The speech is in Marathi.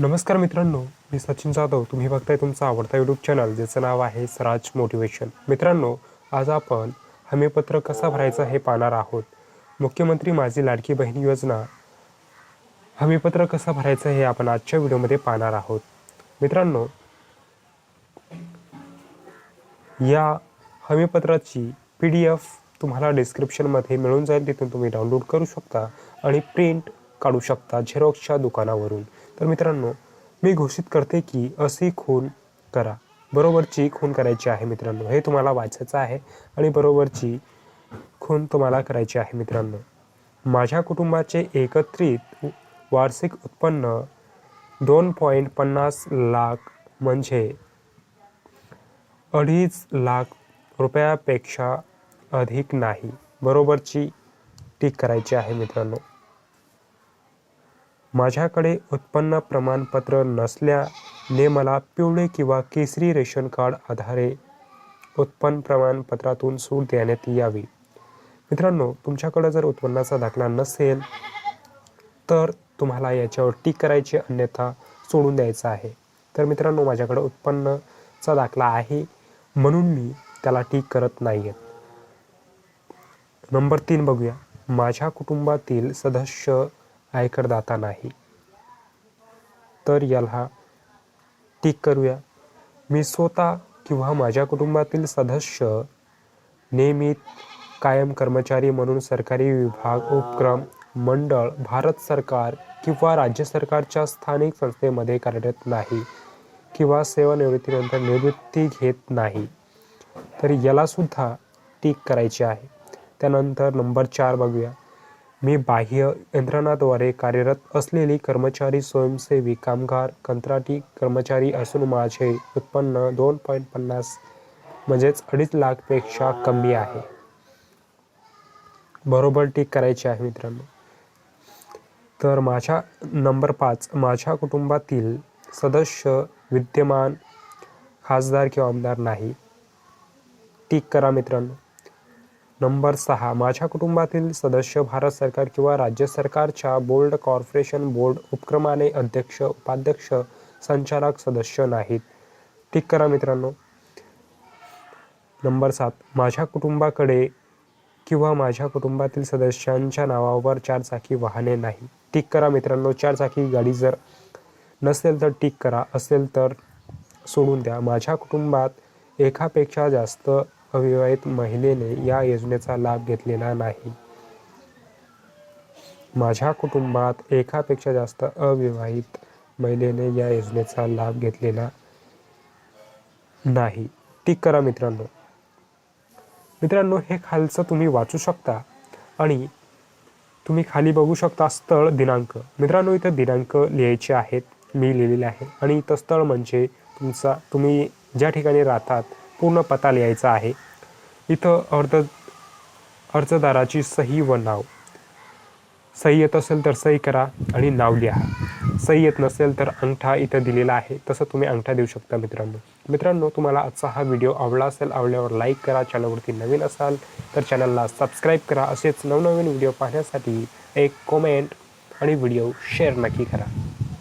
नमस्कार मित्रांनो मी सचिन जाधव. तुम्ही बघताय तुमचा आवडता यूट्यूब चॅनल ज्याचं नाव आहे सराज मोटिवेशन मित्रांनो आज आपण हमीपत्र कसा भरायचा हे पाहणार आहोत. मुख्यमंत्री माझी लाडकी बहीण योजना हमीपत्र कसं भरायचं हे आपण आजच्या व्हिडिओमध्ये पाहणार आहोत. मित्रांनो या हमीपत्राची पी डी एफ तुम्हाला डिस्क्रिप्शनमध्ये मिळून जाईल. तिथून तुम्ही डाउनलोड करू शकता आणि प्रिंट काढू शकता झेरॉक्सच्या दुकानावरून. तर मित्रांनो मी घोषित करते की अशी खून करा. बरोबरची खून करायची आहे मित्रांनो. हे तुम्हाला वाचायचं आहे आणि बरोबरची खून तुम्हाला करायची आहे मित्रांनो. माझ्या कुटुंबाचे एकत्रित वार्षिक उत्पन्न दोन पॉईंट पन्नास लाख म्हणजे अडीच लाख रुपयापेक्षा अधिक नाही. बरोबरची टीक करायची आहे मित्रांनो. माझ्याकडे उत्पन्न प्रमाणपत्र नसल्याने मला पिवळे किंवा केसरी रेशन कार्ड आधारे उत्पन्न प्रमाणपत्रातून सूट देण्यात यावी. मित्रांनो तुमच्याकडे जर उत्पन्नाचा दाखला नसेल तर तुम्हाला याच्यावर टीक करायची अन्यथा सोडून द्यायचं आहे. तर मित्रांनो माझ्याकडे उत्पन्नचा दाखला आहे म्हणून मी त्याला टीक करत नाही आहेत नंबर तीन बघूया. माझ्या कुटुंबातील सदस्य आयकरदाता नाही. तर याला टीक करूया. मी स्वतः किंवा माझ्या कुटुंबातील सदस्य नियमित कायम कर्मचारी म्हणून सरकारी विभाग उपक्रम मंडळ भारत सरकार किंवा राज्य सरकारच्या स्थानिक संस्थेमध्ये कार्यरत नाही किंवा सेवानिवृत्तीनंतर निवृत्ती घेत नाही. तर यालासुद्धा टीक करायची आहे. त्यानंतर नंबर चार बघूया. मी बाह्य यंत्रणाद्वारे कार्यरत असलेली कर्मचारी स्वयंसेवी कामगार कंत्राटी कर्मचारी असून माझे उत्पन्न दोन पॉईंट पन्नास म्हणजेच अडीच लाखपेक्षा कमी आहे. बरोबर ठीक करायची आहे मित्रांनो. तर माझ्या नंबर पाच माझ्या कुटुंबातील सदस्य विद्यमान खासदार किंवा आमदार नाही. टीक करा मित्रांनो. नंबर सहा माझ्या कुटुंबातील सदस्य भारत सरकार किंवा राज्य सरकारच्या बोर्ड कॉर्पोरेशन बोर्ड उपक्रमाने अध्यक्ष उपाध्यक्ष संचालक सदस्य नाहीत. ठीक करा मित्रांनो. नंबर सात माझ्या कुटुंबाकडे किंवा माझ्या कुटुंबातील सदस्यांच्या नावावर चारचाकी वाहने नाही. टिक करा मित्रांनो चारचाकी गाडी जर नसेल तर टिक करा असेल तर सोडून द्या. माझ्या कुटुंबात एकापेक्षा जास्त अविवाहित महिलेने या योजनेचा लाभ घेतलेला नाही. माझ्या कुटुंबात एकापेक्षा जास्त अविवाहित महिलेने या योजनेचा लाभ घेतलेला नाही. टिक करा मित्रांनो. मित्रांनो हे खालचं तुम्ही वाचू शकता आणि तुम्ही खाली बघू शकता स्थळ दिनांक. मित्रांनो इथं दिनांक लिहायचे आहेत. मी लिहिलेले आहे आणि इथं स्थळ म्हणजे तुमचा तुम्ही ज्या ठिकाणी राहतात पूर्ण पत्ता लिहायचा आहे. इथं अर्ज अर्जदाराची सही व नाव. सही येत असेल तर सही करा आणि नाव लिहा. सही येत नसेल तर अंगठा इथं दिलेला आहे. तसं तुम्ही अंगठा देऊ शकता मित्रांनो. मित्रांनो तुम्हाला आजचा हा व्हिडिओ आवडला असेल आवडल्यावर लाईक करा चॅनलवरती नवीन असाल तर चॅनलला सबस्क्राईब करा. असेच नवनवीन व्हिडिओ पाहण्यासाठी एक कॉमेंट आणि व्हिडिओ शेअर नक्की करा.